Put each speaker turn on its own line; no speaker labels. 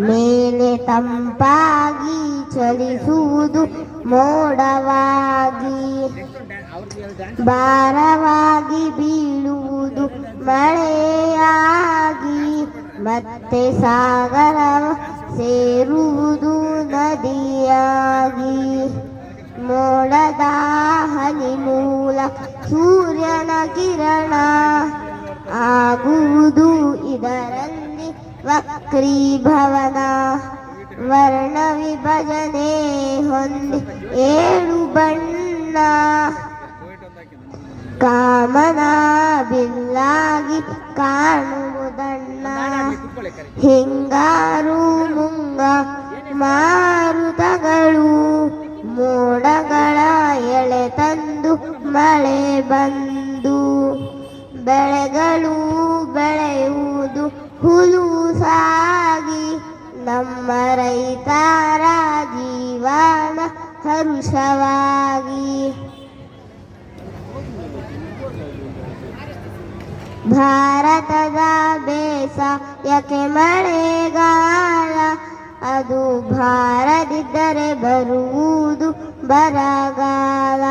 ಮೇಲೆ ತಂಪಾಗಿ ಚಲಿಸುವುದು ಮೋಡವಾಗಿ. ಭಾರವಾಗಿ ಬೀಳುವುದು ಮಳೆಯಾಗಿ. ಮತ್ತೆ ಸಾಗರ ಸೇರುವುದು ನದಿಯಾಗಿ. ಮೋಡದ ಹನಿ ಮೂಲ ಸೂರ್ಯನ ಕಿರಣ ವಕ್ರೀಭವನ ವರ್ಣ ವಿಭಜನೆ ಹೊಂದಿ ಏಳು ಬಣ್ಣ ಕಾಮನ ಬಿಲ್ಲಾಗಿ ಕಾಣುವುದಣ್ಣ ಹಿಂಗಾರು ಮುಂಗ ಮಾರುತಗಳು ಮೋಡಗಳ ಎಳೆ ತಂದು ಮಳೆ ಬಂದು ಬೆಳೆಗಳು ನಮ್ಮ ರೈತರ ಜೀವನ ಹರುಷವಾಗಿ. ಭಾರತದ ಬೇಸ ಯಾಕೆ ಮಳೆಗಾಲ? ಅದು ಭಾರದಿದ್ದರೆ ಬರುವುದು ಬರಗಾಲ.